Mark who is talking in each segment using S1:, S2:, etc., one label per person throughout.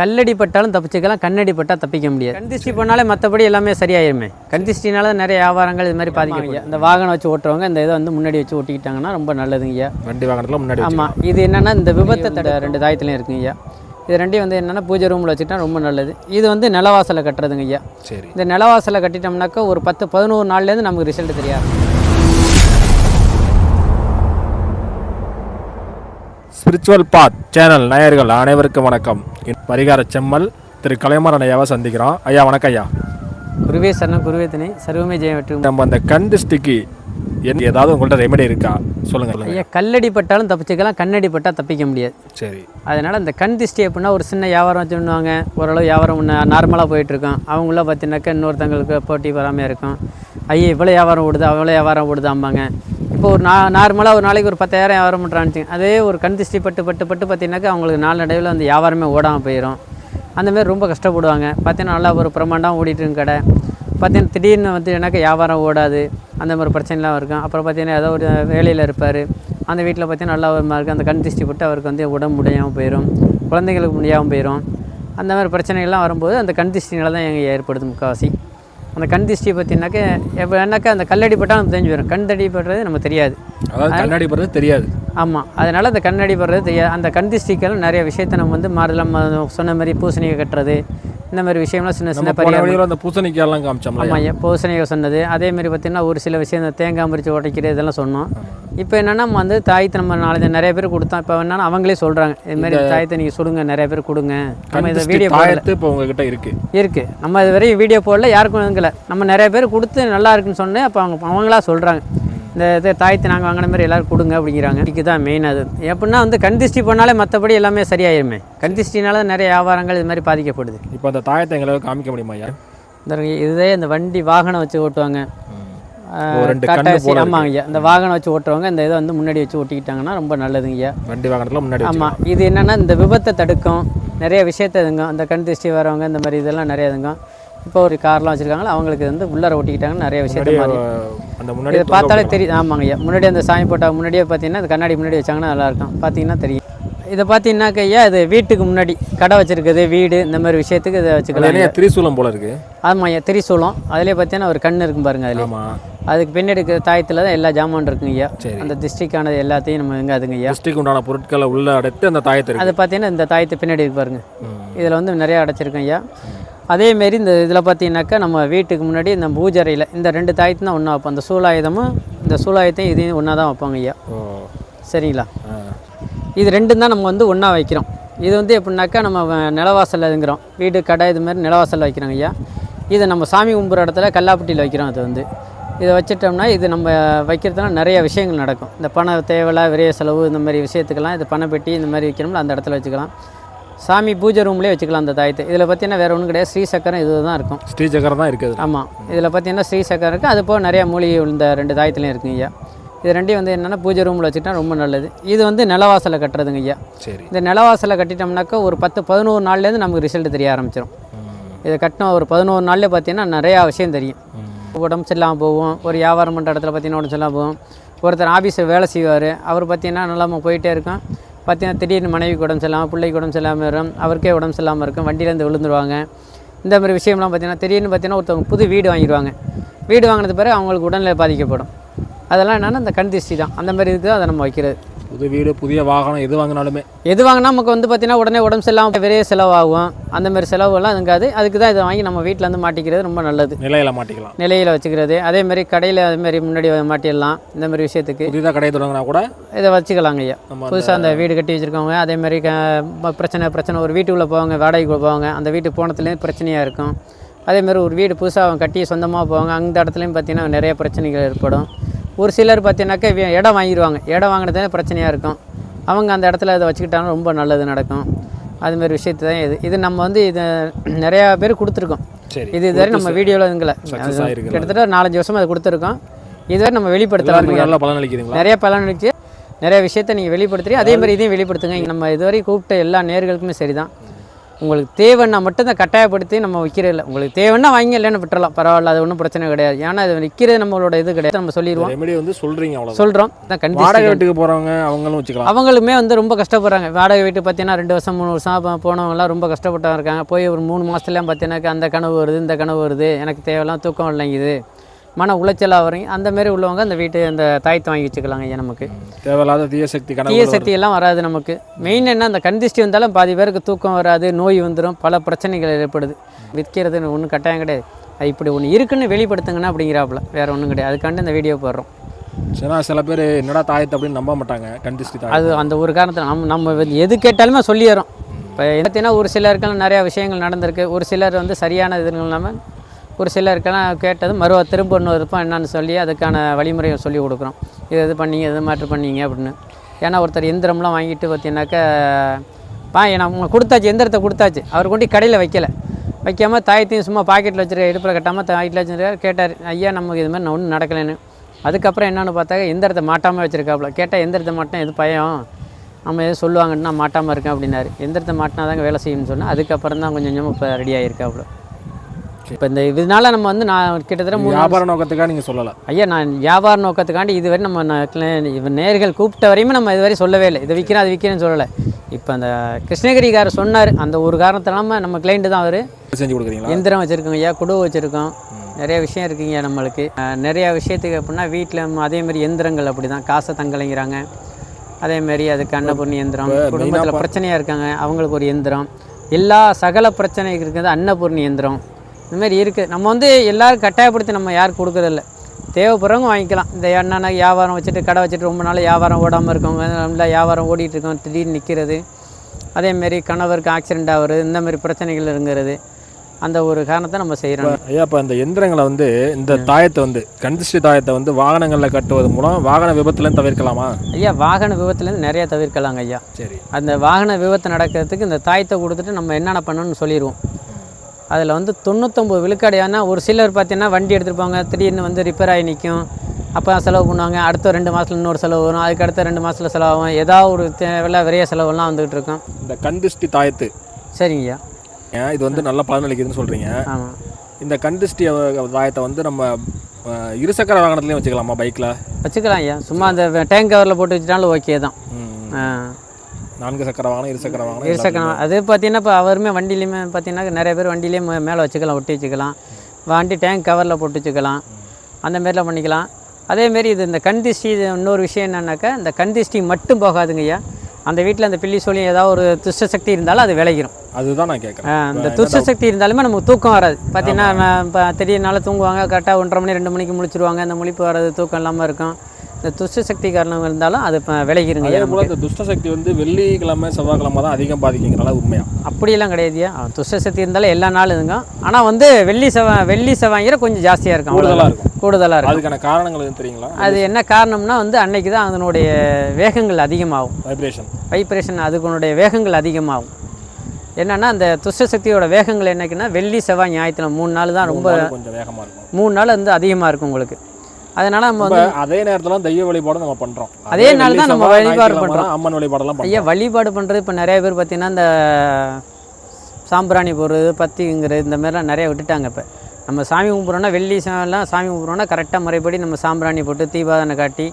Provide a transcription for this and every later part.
S1: கல்லடி பட்டாலும் தப்பிச்சுக்கலாம் கண்ணடி பட்டால் தப்பிக்க முடியாது. கண் திருஷ்டி பண்ணாலே மற்றபடி எல்லாமே சரியாயிருமே. கண் திருஷ்டினால தான் நிறைய வியாபாரங்கள் இது மாதிரி பாதிக்க இந்த வாகனம் வச்சு ஓட்டுறவங்க இந்த இதை வந்து முன்னாடி வச்சு ஓட்டிக்கிட்டாங்கன்னா ரொம்ப நல்லதுங்க ஐயா.
S2: வண்டி வாகனத்தில் முன்னாடி.
S1: ஆமாம் இது என்னென்னா இந்த விபத்தை தட ரெண்டு தாயத்துலையும் இருக்குங்க ஐயா. இது ரெண்டையும் வந்து என்னென்னா பூஜை ரூமில் வச்சுட்டா ரொம்ப நல்லது. இது வந்து நிலவாசலை கட்டுறதுங்க ஐயா.
S2: சரி.
S1: இந்த நிலவாசலை கட்டிட்டோம்னாக்கா ஒரு பத்து பதினோரு நாள்லேருந்து நமக்கு ரிசல்ட் தெரியாது.
S2: ஸ்பிரிச்சுவல் பாத் சேனல் நேயர்கள் அனைவருக்கும் வணக்கம். பரிகார செம்மல் திரு கலைமரன் ஐயாவை சந்திக்கிறோம். ஐயா வணக்கம் ஐயா.
S1: குருவே சரணம் குருவே திணை சர்வமே ஜெயம் வெற்றி.
S2: நம்ம அந்த கண் திருஷ்டிக்கு என்ன ஏதாவது உங்கள்கிட்ட ரெமெடி இருக்கா? சொல்லுங்க சொல்லுங்க.
S1: ஐயா கல்லடி பட்டாலும் தப்பிச்சுக்கலாம் கண்ணடி பட்டால் தப்பிக்க முடியாது.
S2: சரி.
S1: அதனால் இந்த கண் திஷ்டி அப்படின்னா ஒரு சின்ன வியாபாரம் வச்சு பண்ணுவாங்க ஓரளவு வியாபாரம் நார்மலாக போயிட்டுருக்கோம். அவங்கள பார்த்தீங்கன்னாக்கா இன்னொருத்தங்களுக்கு போட்டி வராமல் இருக்கும். ஐயா இவ்வளோ வியாபாரம் ஓடுது அவ்வளோ வியாபாரம் ஓடுதாம்பாங்க. இப்போ ஒரு நா நார்மலாக ஒரு நாளைக்கு ஒரு பத்தாயிரம் வியாபாரம் பண்ணுறான்னு அதே ஒரு கண் திஷ்டி பட்டு பட்டு பட்டு பார்த்தீங்கன்னாக்கா அவங்களுக்கு நாளடைவில் அந்த வியாபாரமே ஓடாமல் போயிடும் அந்த மாதிரி ரொம்ப கஷ்டப்படுவாங்க. பார்த்தீங்கன்னா நல்லா ஒரு பிரமாண்டம் ஓடிட்டு இருக்கு கடை. பார்த்தீங்கன்னா திடீர்னு வந்து எனக்கு வியாபாரம் ஓடாது. அந்த மாதிரி பிரச்சனைலாம் இருக்கும். அப்புறம் பார்த்தீங்கன்னா ஏதோ ஒரு வேலையில் இருப்பார். அந்த வீட்டில் பார்த்தீங்கன்னா நல்லா ஒரு மாதிரி அந்த கண் திருஷ்டி போட்டு அவருக்கு வந்து உடம்பு முடியாமல் போயிடும் குழந்தைங்களுக்கு முடியாமல் போயிடும் அந்த மாதிரி பிரச்சனைகள்லாம் வரும்போது அந்த கண் திருஷ்டினால தான் எங்கள் ஏற்படுது முக்கால்வாசி அந்த கண் திருஷ்டி பார்த்தீங்கன்னாக்க எப்போ என்னக்கா அந்த கல்லடி பட்டால் நம்ம தெரிஞ்சு வரும் கண் தடி படுறது நம்ம தெரியாது.
S2: அதாவது கண்ணாடி போடுறது தெரியாது.
S1: ஆமாம் அதனால் அந்த கண்ணாடி படுறது தெரியாது. அந்த கண் திருஷ்டிக்கெல்லாம் நிறைய விஷயத்தை நம்ம வந்து மாறலாம். ம- சொன்ன மாதிரி பூசணியை கட்டுறது இந்த மாதிரி விஷயம்லாம் சின்ன சின்ன பரிகாரம்
S2: அந்த பூசணிக்காயெல்லாம் காமிச்சோம்ல
S1: ஆமாம் பூசணியை சொன்னது. அதே மாதிரி பார்த்தீங்கன்னா ஒரு சில விஷயம் இந்த தேங்காய் மரிச்சு உடைக்கிறது இதெல்லாம் சொன்னோம். இப்போ என்னென்னா வந்து தாயத்தை நம்ம நாலஞ்சு நிறைய பேர் கொடுத்தோம். இப்போ என்னன்னா அவங்களே சொல்கிறாங்க இது மாதிரி தாயத்தை நீங்கள் சுடுங்க நிறைய பேர் கொடுங்க. நம்ம இதை வீடியோ
S2: தாயத்து இப்போ உங்ககிட்ட இருக்கு.
S1: இருக்குது நம்ம இது வரையும் வீடியோ போடல யாருக்கும் இதுங்கல நம்ம நிறைய பேர் கொடுத்து நல்லா இருக்குன்னு சொன்னேன். அப்போ அவங்க அவங்களா சொல்கிறாங்க இந்த இது தாயத்தை நாங்கள் வாங்கின மாதிரி எல்லாரும் கொடுங்க அப்படிங்கிறாங்க. இதுக்கு தான் மெயின் அது. எப்படின்னா வந்து கண் திருஷ்டி பண்ணாலே மற்றபடி எல்லாமே சரியாயிருமே. கண் திருஷ்டினால தான் நிறைய வியாபாரங்கள் இது மாதிரி பாதிக்கப்படுது.
S2: இப்போ அந்த தாயத்தை எங்களுக்கு காமிக்க முடியுமா ஐயா
S1: இந்த இதே இந்த வண்டி வாகனம் வச்சு ஓட்டுவாங்க. ஆமாங்க ஐயா. இந்த வாகனம் வச்சு ஓட்டுறவங்க இந்த இதை வந்து முன்னாடி வச்சு ஓட்டிக்கிட்டாங்கன்னா ரொம்ப நல்லதுங்க ஐயா.
S2: வண்டி வாகனத்தில் முன்னாடி.
S1: ஆமாம் இது என்னென்னா இந்த விபத்தை தடுக்கும். நிறைய விஷயத்தை இதுங்க அந்த கண் திருஷ்டி வரவங்க இந்த மாதிரி இதெல்லாம் நிறைய இதுங்க இப்போ ஒரு கார்லாம் வச்சுருக்காங்களா அவங்களுக்கு வந்து உள்ளார ஓட்டிக்கிட்டாங்கன்னா நிறைய விஷயத்த மாறி.
S2: அந்த முன்னாடி
S1: பார்த்தாலே தெரியும். ஆமாங்க ஐயா. முன்னாடி அந்த சாமி போட்டா முன்னாடியே பார்த்தீங்கன்னா இந்த கண்ணாடி முன்னாடி வச்சாங்கன்னா நல்லாயிருக்கும். பார்த்தீங்கன்னா தெரியும். இதை பார்த்தீங்கன்னாக்க ஐயா இது வீட்டுக்கு முன்னாடி கடை வச்சிருக்குது வீடு இந்த மாதிரி விஷயத்துக்கு இதை வச்சுக்கலாம்
S2: திரிசூலம் போல இருக்கு?
S1: ஆமாம் ஐயா திரிசூலம். அதிலே பார்த்தீங்கன்னா ஒரு கண் இருக்கும் பாருங்க அதிலே அதுக்கு பின்னாடி இருக்கிற தாயத்தில் தான் எல்லா ஜாமான் இருக்குங்க ஐயா. அந்த டிஸ்ட்ரிக்டானது எல்லாத்தையும் நம்ம எங்கே அதுங்க ஐயா?
S2: திருஷ்டிக்கு உண்டான பொருட்களை உள்ள அடைத்து அந்த தாயத்தை
S1: அது பார்த்தீங்கன்னா இந்த தாயத்து பின்னாடி இருக்கு பாருங்க. இதில் வந்து நிறையா அடைச்சிருக்கோம் ஐயா. அதேமாரி இந்த இதில் பார்த்தீங்கன்னாக்கா நம்ம வீட்டுக்கு முன்னாடி இந்த பூஜரையில் இந்த ரெண்டு தாயத்து தான் ஒன்றா வைப்போம். அந்த சூலாயுதமும் இந்த சூலாயுதத்தையும் இதையும் ஒன்றா தான் வைப்பாங்க ஐயா. சரிங்களா. இது ரெண்டும் தான் நம்ம வந்து ஒன்றா வைக்கிறோம். இது வந்து எப்படின்னாக்கா நம்ம நிலவாசல்ல இதுங்கிறோம் வீடு கடை இது மாதிரி நிலவாசலில் வைக்கிறோங்க ஐயா. இதை நம்ம சாமி கும்பிட்ற இடத்துல கல்லாப்பட்டியில் வைக்கிறோம் அது வந்து. இதை வச்சிட்டோம்னா இது நம்ம வைக்கிறதுனால நிறைய விஷயங்கள் நடக்கும். இந்த பண தேவையில்ல விரைய செலவு இந்த மாதிரி விஷயத்துக்கெல்லாம் இது பணப்பெட்டி இந்த மாதிரி வைக்கிறோம்ல அந்த இடத்துல வச்சுக்கலாம். சாமி பூஜை ரூம்லேயே வச்சுக்கலாம் அந்த தாயத்தை. இதில் பார்த்தீங்கன்னா வேறு ஒன்றும் கிடையாது. ஸ்ரீ சக்கரம் இது தான் இருக்கும்.
S2: ஸ்ரீ சக்கரம் தான் இருக்குது.
S1: ஆமாம் இதில் பார்த்தீங்கன்னா ஸ்ரீ சக்கரம் இருக்குது அது போக நிறைய மூலிகை இந்த ரெண்டு தாயத்துலையும் இருக்குங்க ஐயா. இது ரெண்டையும் வந்து என்னென்னா பூஜை ரூமில் வச்சுட்டா ரொம்ப நல்லது. இது வந்து நிலவாசலை கட்டுறதுங்க ஐயா.
S2: சரி.
S1: இந்த நிலவாசலை கட்டிட்டோம்னாக்கா ஒரு பத்து பதினோரு நாள்லேருந்து நமக்கு ரிசல்ட் தெரிய ஆரம்பிச்சிடும். இதை கட்டின ஒரு பதினோரு நாள்லேயே பார்த்தீங்கன்னா நிறையா விஷயம் தெரியும். உடம்பு சரியில்லாமல் போவோம் ஒரு வியாபாரம் பண்ணுற இடத்துல பார்த்தீங்கன்னா உடம்பு சரியில்லாமல் போவோம் ஒருத்தர் ஆஃபீஸில் வேலை செய்வார். அவர் பார்த்தீங்கன்னா நல்லாமல் போயிட்டே இருக்கும் பார்த்தீங்கன்னா திடீர்னு மனைவிக்கு உடம்பு சரியில்லாமல் பிள்ளைக்கு உடம்பு சரியில்லாமல் வரும். அவருக்கே உடம்பு சரியில்லாமல் இருக்கும். வண்டியிலேருந்து விழுந்துருவாங்க. இந்த மாதிரி விஷயம்லாம் பார்த்தீங்கன்னா திடீர்னு பார்த்தீங்கன்னா ஒருத்தவங்க புது வீடு வாங்கிடுவாங்க. வீடு வாங்கினது பிறகு அவங்களுக்கு உடல்நிலை பாதிக்கப்படும். அதெல்லாம் என்னென்னா அந்த கண் திருஷ்டி தான். அந்த மாதிரி இருக்குது அதை நம்ம வைக்கிறது.
S2: புது வீடு புதிய வாகனம் எது வாங்கினாலுமே.
S1: எது வாங்கினா நமக்கு வந்து பார்த்தீங்கன்னா உடனே உடம்பு சரியில்லாமல் பெரிய செலவாகும். அந்த மாதிரி செலவுலாம் இருக்காது. அதுக்கு தான் இதை வாங்கி நம்ம வீட்டில் வந்து மாட்டிக்கிறது ரொம்ப நல்லது.
S2: நிலையில மாட்டிக்கலாம்.
S1: நிலையில் வச்சுக்கிறது. அதே மாதிரி கடையில் அதே மாதிரி முன்னாடி மாட்டிடலாம். இந்த மாதிரி விஷயத்துக்கு.
S2: புதிதாக கடை தொடங்கினா கூட
S1: இதை வச்சுக்கலாங்க ஐயா. புதுசாக அந்த வீடு கட்டி வச்சுருக்கவங்க அதே மாதிரி பிரச்சனை பிரச்சனை ஒரு வீட்டுக்குள்ளே போவாங்க வாடகைக்குள்ளே போவாங்க அந்த வீட்டுக்கு போனதுலேயும் பிரச்சனையாக இருக்கும். அதே மாதிரி ஒரு வீடு புதுசாக அவங்க கட்டி சொந்தமாக போவாங்க அந்த இடத்துலையும் பார்த்தீங்கன்னா நிறைய பிரச்சனைகள் ஏற்படும். ஒரு சிலர் பார்த்தீங்கன்னாக்கா இடம் வாங்கிடுவாங்க இடம் வாங்கினதே பிரச்சனையாக இருக்கும். அவங்க அந்த இடத்துல அதை வச்சுக்கிட்டாலும் ரொம்ப நல்லது நடக்கும். அது மாதிரி விஷயத்து தான் இது. இது நம்ம வந்து இது நிறையா பேர் கொடுத்துருக்கோம்.
S2: சரி.
S1: இது இதுவரை நம்ம வீடியோவில் இதுங்களை. கிட்டத்தட்ட நாலஞ்சு வருஷமா அதை கொடுத்துருக்கோம். இதுவரை நம்ம வெளிப்படுத்தலாம் நிறைய பலன் இருக்கு நிறைய விஷயத்த நீங்கள் வெளிப்படுத்துறீங்க. அதே மாதிரி இதையும் வெளிப்படுத்துங்க. நம்ம இதுவரை கூப்பிட்ட எல்லா நேர்களுக்குமே சரிதான். உங்களுக்கு தேவைன்னா மட்டும் தான் கட்டாயப்படுத்தி நம்ம விற்கிறது இல்லை. உங்களுக்கு தேவைன்னா வாங்கி இல்லைன்னு விட்டுறலாம். பரவாயில்ல அது ஒன்றும் பிரச்சனை கிடையாது. ஏன்னா அது விற்கிறது நம்மளோட இது கிடையாது. நம்ம சொல்லிடுவோம்.
S2: ரெமெடி வந்து சொல்றீங்க அவ்வளோ
S1: சொல்கிறோம் தான்
S2: வாடகை
S1: கண்டிப்பாக
S2: வீட்டுக்கு போறவங்க அவங்களும் வச்சுக்கலாம்.
S1: அவங்களுமே வந்து ரொம்ப கஷ்டப்படுறாங்க. வாடகை வீட்டு பார்த்தீங்கன்னா ரெண்டு வருஷம் மூணு வருஷம் போ- போனவங்கலாம் ரொம்ப கஷ்டப்பட்டவங்க இருக்காங்க. போய் ஒரு மூணு மாதத்துலாம் பார்த்தீங்கன்னாக்கா அந்த கனவு வருது இந்த கனவு வருது. எனக்கு தேவையெல்லாம் தூக்கம் இல்லைங்குது மன உளைச்சலாக வரும் அந்த மாதிரி உள்ளவங்க அந்த வீட்டு அந்த தாயத்தை வாங்கி வச்சுக்கலாங்க ஐயா நமக்கு.
S2: தேவையில்லாத தீய சக்தி
S1: தீய
S2: கனவு
S1: சக்தி எல்லாம் வராது நமக்கு. மெயின் என்ன அந்த கண் திருஷ்டி வந்தாலும் பாதி பேருக்கு தூக்கம் வராது நோய் வந்துடும் பல பிரச்சனைகள் ஏற்படுது. விற்கிறது ஒன்றும் கட்டாயம் கிடையாது. அது இப்படி ஒன்று இருக்குன்னு வெளிப்படுத்துங்கண்ணா அப்படிங்கிறாப்புல. வேற ஒன்றும் கிடையாது. அதுக்காண்டி இந்த வீடியோ போடுறோம்.
S2: ஏன்னா சில பேர் என்னடா தாயத்தை அப்படின்னு நம்ப மாட்டாங்க கண்டிஸ்டி தாய்
S1: அது அந்த ஒரு காரணத்தில் நம்ம நம்ம எது கேட்டாலுமே சொல்லிடுறோம். இப்போ பார்த்தீங்கன்னா ஒரு சிலருக்கெல்லாம் நிறையா விஷயங்கள் நடந்திருக்கு. ஒரு சிலர் வந்து சரியான இதுகள் இல்லாமல் ஒரு சிலருக்கெல்லாம் கேட்டது மறுவா திரும்ப ஒன்று இருப்போம் என்னன்னு சொல்லி அதுக்கான வழிமுறையை சொல்லி கொடுக்குறோம். இது இது பண்ணீங்க இது மாற்று பண்ணீங்க அப்படின்னு. ஏன்னா ஒருத்தர் எந்திரம்லாம் வாங்கிட்டு பார்த்தீங்கன்னாக்கா பா நம்ம கொடுத்தாச்சு எந்திரத்தை கொடுத்தாச்சு. அவர் கொண்டு கடையில் வைக்கலை. வைக்காமல் தாயத்தையும் சும்மா பாக்கெட்டில் வச்சுருக்க இடுப்பில் கட்டாமல் தாயத்தில் வச்சுருக்காரு. கேட்டார் ஐயா நமக்கு இது மாதிரி ஒன்றும் நடக்கலைன்னு. அதுக்கப்புறம் என்னென்னு பார்த்தாக்க எந்திரத்தை மாட்டாமல் வச்சுருக்காப்புல. கேட்டால் எந்திரத்தை மாட்டினா எது பயம்? நம்ம எதுவும் சொல்லுவாங்கன்னு நான் மாட்டாமல் இருக்கேன் அப்படின்னாரு. எந்திரத்தை மாட்டினா தாங்க வேலை செய்யும்னு சொன்னால் அதுக்கப்புறம் தான் கொஞ்சம் கொஞ்சமாக இப்போ ரெடி ஆகிருக்காப்புல இப்போ இந்த இதனால நம்ம வந்து நான் கிட்டத்தட்ட
S2: வியாபார நோக்கத்துக்காக நீங்க சொல்லல.
S1: ஐயா நான் வியாபார நோக்கத்துக்காண்டி இதுவரை நம்ம நேர்கள் கூப்பிட்ட வரையுமே நம்ம இதுவரை சொல்லவே இல்லை. இதை விற்கிறேன் அது விற்கிறேன்னு சொல்லலை. இப்போ அந்த கிருஷ்ணகிரிக்காரர் சொன்னார் அந்த ஒரு காரணத்தினால நம்ம கிளைண்ட்டு தான் அவர்.
S2: செஞ்சு கொடுக்குறீங்களா?
S1: எந்திரம் வச்சுருக்கோங்க ஐயா குடு வச்சுருக்கோம். நிறைய விஷயம் இருக்குங்க நம்மளுக்கு. நிறைய விஷயத்துக்கு அப்படின்னா வீட்டில் அதேமாரி எந்திரங்கள் அப்படி தான் காசை தங்கலைங்கிறாங்க. அதேமாரி அதுக்கு அன்னபூர்ணி எந்திரம் குடும்பத்தில் பிரச்சனையாக இருக்காங்க அவங்களுக்கு ஒரு எந்திரம் எல்லா சகல பிரச்சனைக்கு இருக்கிறது அன்னபூர்ணி எந்திரம் இந்த மாதிரி இருக்குது நம்ம வந்து எல்லாரும் கட்டாயப்படுத்தி நம்ம யாரும் கொடுக்குறதில்ல. தேவைப்படுறவங்க வாங்கிக்கலாம். இந்த என்னென்ன வியாபாரம் வச்சுட்டு கடை வச்சுட்டு ரொம்ப நாள் வியாபாரம் ஓடாமல் இருக்கவங்க நல்லா வியாபாரம் ஓடிட்டு இருக்கோம் திடீர்னு நிற்கிறது அதேமாரி கணவருக்கு ஆக்சிடெண்ட் ஆகுறது இந்த மாதிரி பிரச்சனைகள் இருங்கிறது. அந்த ஒரு காரணத்தை நம்ம செய்கிறோம்
S2: ஐயா இப்போ இந்த எந்திரங்களை வந்து இந்த தாயத்தை வந்து கண்டிஸ்டி தாயத்தை வந்து வாகனங்களில் கட்டுவது மூலம் வாகன விபத்துலேருந்து தவிர்க்கலாமா?
S1: ஐயா வாகன விபத்துலேருந்து நிறைய தவிர்க்கலாங்க ஐயா.
S2: சரி.
S1: அந்த வாகன விபத்து நடக்கிறதுக்கு இந்த தாயத்தை கொடுத்துட்டு நம்ம என்னென்ன பண்ணணும்னு சொல்லிடுவோம் அதில் வந்து தொண்ணூத்தொம்பது விழுக்காடு ஏன்னா ஒரு சிலர் பார்த்தீங்கன்னா வண்டி எடுத்துருப்பாங்க திடீர்னு வந்து ரிப்பேர் ஆகி நிற்கும். அப்போ செலவு பண்ணுவாங்க. அடுத்த ரெண்டு மாதத்துல இன்னொரு செலவு வரும். அதுக்கு அடுத்த ரெண்டு மாதத்தில் செலவாகும். ஏதாவது ஒரு தேவையில்ல விரைய செலவெல்லாம் வந்துகிட்டு இருக்கும்.
S2: இந்த கண்டிஸ்டி தாயத்து.
S1: சரிங்கய்யா
S2: ஏன்? இது வந்து நல்ல பலனளிக்குதுன்னு சொல்கிறீங்க
S1: ஆமாம்
S2: இந்த கண்டிஸ்டி தாயத்தை வந்து நம்ம இருசக்கர வாகனத்துலேயும் வச்சுக்கலாமா? பைக்கில்
S1: வச்சுக்கலாம் ஐயா. சும்மா அந்த டேங்க் கவரில் போட்டு வச்சுட்டாலும் ஓகே தான். ஆ.
S2: நான்கு சக்கர வாகனம் இருசக்கர வாகனம்
S1: இருசக்கரம் அது பார்த்தீங்கன்னா இப்போ அவருமே வண்டியிலையுமே பார்த்தீங்கன்னா நிறைய பேர் வண்டியிலேயே மேலே வச்சுக்கலாம் ஒட்டி வச்சுக்கலாம். வண்டி டேங்க் கவரில் போட்டு வச்சுக்கலாம். அந்த மாதிரிலாம் பண்ணிக்கலாம். அதேமாரி இது இந்த கண் திஷ்டி இது இன்னொரு விஷயம் என்னன்னாக்கா இந்த கண் திஷ்டி மட்டும் போகாதுங்க ஐயா. அந்த வீட்டில் அந்த பில்லி சொல்லி ஏதாவது ஒரு துஷ்ட சக்தி இருந்தாலும் அது விளைகிறோம்
S2: அதுதான் நான் கேட்குறேன்
S1: அந்த துஷ்ட சக்தி இருந்தாலுமே நமக்கு தூக்கம் வராது. பார்த்தீங்கன்னா இப்போ திடீர்னால தூங்குவாங்க கரெக்டாக ஒன்றரை மணி ரெண்டு மணிக்கு முழிச்சிருவாங்க. அந்த முழிப்பு வர்றது தூக்கம் இல்லாமல் இருக்கும். இந்த துஷ்ட சக்தி காரணம் இருந்தாலும் அது இப்போ விளைகிருங்க ஐயா
S2: அதே போல் இந்த துஷ்ட சக்தி வந்து வெள்ளிக்கிழமை செவ்வாய்க்கிழமை தான் அதிகம் பாதிக்குங்கிறனால உண்மையா?
S1: அப்படியெல்லாம் கிடையாதுயா துஷ்ட சக்தி இருந்தாலும் எல்லா நாளும் இதுங்க ஆனால் வந்து வெள்ளி செவ்வாய் வெள்ளி செவ்வாய்ங்கிற கொஞ்சம் ஜாஸ்தியாக இருக்கும்
S2: கூடுதலாக. இருக்கும்.
S1: கூடுதலாக இருக்கும்.
S2: அதுக்கான காரணங்கள் எதுவும் தெரியுங்களா?
S1: அது என்ன காரணம்னா வந்து அன்னைக்கு தான் அதனுடைய வேகங்கள் அதிகமாகும்.
S2: வைப்ரேஷன்
S1: வைப்ரேஷன் அதுக்குனுடைய வேகங்கள் அதிகமாகும். என்னன்னா அந்த துஷ்ட சக்தியோட வேகங்கள் என்னைக்குன்னா வெள்ளி செவ்வாய் ஞாயிற்றுல மூணு நாள் தான் ரொம்ப
S2: கொஞ்சம் வேகமாக இருக்கும்.
S1: மூணு நாள் வந்து அதிகமாக இருக்கும் உங்களுக்கு. அதனால் நம்ம வந்து
S2: அதே நேரத்துல தெய்வ வழிபாடு நம்ம பண்றோம்.
S1: அதே நாள் தான் நம்ம வழிபாடு பண்றோம்.
S2: அம்மன் வழிபாடெல்லாம்
S1: ஐயா வழிபாடு பண்ணுறது இப்போ நிறைய பேர் பார்த்தீங்கன்னா இந்த சாம்பிராணி போடுறது பத்திங்கிறது இந்த மாதிரிலாம் நிறைய விட்டுட்டாங்க இப்போ. நம்ம சாமி கும்பிட்றோன்னா வெள்ளி சாமிலாம் சாமி கும்பிட்றோன்னா கரெக்டாக முறைப்படி நம்ம சாம்பிராணி போட்டு தீபாதனை காட்டி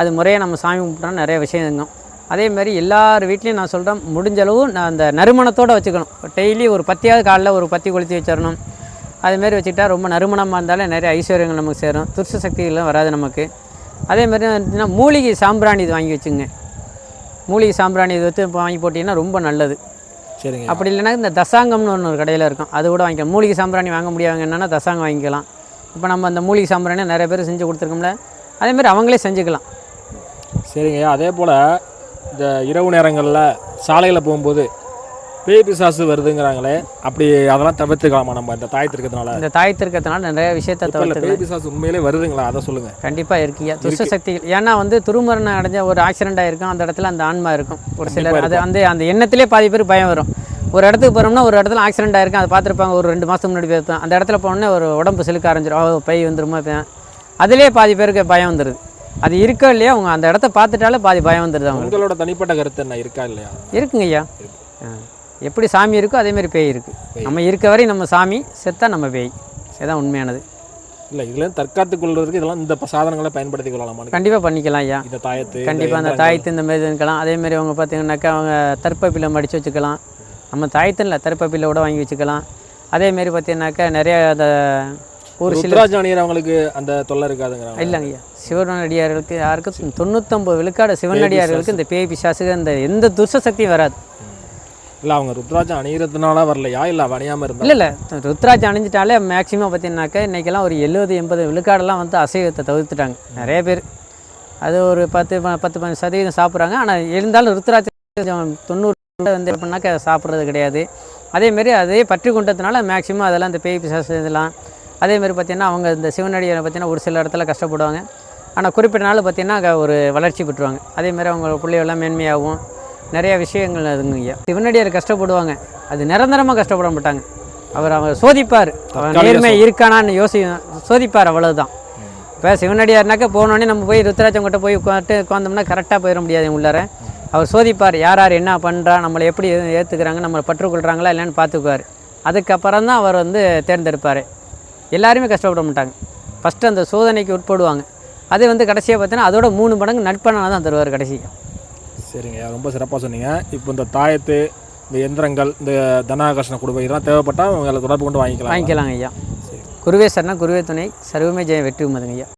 S1: அது முறையாக நம்ம சாமி கும்பிட்டோம்னா நிறைய விஷயம் இருந்தோம் அதே மாதிரி எல்லார் வீட்லேயும் நான் சொல்கிறேன் முடிஞ்ச அளவு நான் அந்த நறுமணத்தோடு வச்சுக்கணும். டெய்லி ஒரு பத்தியாவது காலைல ஒரு பத்தி கொளுத்தி வச்சிடணும். அதுமாரி வச்சுக்கிட்டா ரொம்ப நறுமணமாக இருந்தாலே நிறைய ஐஸ்வர்யங்கள் நமக்கு சேரும். துர்ச சக்திகள்லாம் வராது நமக்கு. அதே மாதிரி பார்த்தீங்கன்னா மூலிகை சாம்பிராணி இது வாங்கி வச்சுங்க. மூலிகை சாம்பிராணி இது வச்சு இப்போ வாங்கி போட்டிங்கன்னா ரொம்ப நல்லது.
S2: சரிங்க.
S1: அப்படி இல்லைன்னா இந்த தசாங்கம்னு ஒன்று ஒரு கடையில் இருக்கும். அது கூட வாங்கிக்கலாம். மூலிகை சாம்பிராணி வாங்க முடியாதவங்க என்னென்னா தசாங்கம் வாங்கிக்கலாம். இப்போ நம்ம அந்த மூலிகை சாம்பிராணி நிறைய பேர் செஞ்சு கொடுத்துருக்கோம்ல அதே மாதிரி அவங்களே செஞ்சுக்கலாம்.
S2: சரிங்க. அதே போல இந்த இரவு நேரங்களில் சாலையில் போகும்போது பேய் பிசாசு வருதுங்கிறாங்களே அப்படி அதெல்லாம் தவிர்த்துக்கலாமா நம்ம இந்த தாயத்து இருக்கிறதுனால
S1: இந்த தாய் திருக்கத்தினால நிறைய விஷயத்தை தவிர்த்துக்கலாம்.
S2: பேய் பிசாசு உண்மையிலே வருதுங்களா? அதை சொல்லுங்க.
S1: கண்டிப்பாக இருக்குயா? துஷ்ட சக்திகள். ஏன்னா வந்து துருமரணம் அடைஞ்ச ஒரு ஆக்சிடென்ட் ஆயிருக்கும் அந்த இடத்துல அந்த ஆன்மா இருக்கும். ஒரு சிலர் அது அந்த அந்த எண்ணத்திலே பாதி பேர் பயம் வரும். ஒரு இடத்துக்கு போகிறோம்னா ஒரு இடத்துல ஆக்சிடென்ட் ஆயிருக்கும் அதை பார்த்துருப்பாங்க ஒரு ரெண்டு மாதம் முன்னாடி போயிருப்பேன் அந்த இடத்துல போனோடனே ஒரு உடம்பு சிலுக்க ஆரம்பிச்சிடும். பை வந்துருமா இப்போ? அதிலே பாதி பேருக்கு பயம் வந்துடுது அது இருக்கோ இல்லையா அவங்க அந்த இடத்த பார்த்துட்டாலே பாதி பயம் வந்துடுது அவங்க
S2: உங்களோட தனிப்பட்ட கருத்து என்ன? இருக்கா இல்லையா?
S1: இருக்குங்க ஐயா. எப்படி சாமி இருக்கோ அதே மாதிரி பேய் இருக்குது நம்ம இருக்க வரை நம்ம சாமி செத்தா நம்ம பேய். இதுதான் உண்மையானது.
S2: இல்லை இதுலேருந்து தற்காத்து கொள்வதற்கு இதெல்லாம் இந்த சாதனங்களை பயன்படுத்தி கொள்ளலாமா
S1: கண்டிப்பாக பண்ணிக்கலாம் ஐயா.
S2: இந்த தாயத்து
S1: கண்டிப்பாக அந்த. தாயத்து இந்த மாதிரி இருக்கலாம். அதே மாதிரி அவங்க பார்த்தீங்கன்னாக்கா அவங்க தற்பப்பில மடித்து வச்சுக்கலாம். நம்ம தாயத்துன்னு இல்லை தற்பப்பில கூட வாங்கி வச்சுக்கலாம். அதே மாதிரி பார்த்தீங்கன்னாக்கா நிறைய அந்த ஒரு சில
S2: ருத்ராஜ் அணியறவங்களுக்கு அந்த தொல்லை இருக்காதுங்கிறாங்க.
S1: இல்லைங்க ஐயா. சிவனடியார்களுக்கு யாருக்கும் தொண்ணூத்தொம்பது விழுக்காடு சிவனடியார்களுக்கு இந்த பேய் பிசாசுக்கு இந்த எந்த துஷ்ட சக்தியும் வராது
S2: இல்லை அவங்க ருத்ராஜ் அணிகிறதுனால வரலையா? இல்லை அணியாமல் இருந்தா?
S1: இல்லை இல்லை. ருத்ராஜ் அணிஞ்சிட்டாலே மேக்ஸிமம் பார்த்தீங்கன்னாக்கா இன்றைக்கெல்லாம் ஒரு எழுபது எண்பது விழுக்காடெல்லாம் வந்து அசைவத்தை தவிர்த்துட்டாங்க. நிறைய பேர். அது ஒரு பத்து ப- பத்து பதினஞ்சு சதவீதம் சாப்பிட்றாங்க. ஆனால் இருந்தாலும் ருத்ராஜ் கொஞ்சம் தொண்ணூறு வந்து எப்படின்னாக்கா சாப்பிட்றது கிடையாது. அதேமாரி அதே பற்றி கொண்டதுனால மேக்ஸிமம் அதெல்லாம் இந்த பேய் பிசாசு இதெல்லாம். அதேமாரி பார்த்தீங்கன்னா அவங்க இந்த சிவனடியை பார்த்தீங்கன்னா ஒரு சில இடத்துல கஷ்டப்படுவாங்க. ஆனால் குறிப்பிட்ட நாள் பார்த்தீங்கன்னா அங்கே ஒரு வளர்ச்சி பெற்றுவாங்க. அதேமாரி அவங்க பிள்ளைகள்லாம் மேன்மையாகவும் நிறைய விஷயங்கள் அதுங்க ஐயா சிவனடியார் கஷ்டப்படுவாங்க. அது நிரந்தரமாக கஷ்டப்பட மாட்டாங்க. அவர் அவர் சோதிப்பார். அவர்
S2: தற்காலிக
S1: நேர்மை இருக்கானான்னு யோசி சோதிப்பார் அவ்வளவுதான். இப்போ சிவனடியார்னாக்கா போனோடனே நம்ம போய் ருத்ராஜம் கிட்ட போய் உட்காந்துட்டு உட்காந்தோம்னா கரெக்டாக போயிட முடியாது உள்ளார. அவர் சோதிப்பார். யார் யார் என்ன பண்ணுறா நம்மளை எப்படி ஏற்றுக்கிறாங்க நம்மளை பற்றுக்கொள்கிறாங்களா இல்லைன்னு பார்த்துக்குவார் அதுக்கப்புறம் தான் அவர் வந்து தேர்ந்தெடுப்பார். எல்லாருமே கஷ்டப்பட மாட்டாங்க. ஃபஸ்ட்டு அந்த சோதனைக்கு உட்படுவாங்க. அது வந்து கடைசியாக பார்த்தீங்கன்னா அதோட மூணு மடங்கு நட்பனாக தான் தருவார் கடைசி
S2: சரிங்க. ரொம்ப சிறப்பாக சொன்னீங்க. இப்போ இந்த தாயத்து இந்த எந்திரங்கள் இந்த தனாகர்ஷண குடும்பம் இதெல்லாம் தேவைப்பட்டால் உங்களை தொடர்பு கொண்டு வாங்கிக்கலாம்
S1: வாங்கிக்கலாங்க ஐயா. குருவே சரணா குருவே துணை சர்வமே ஜெயம் வெற்றி உமதுங்க ஐயா.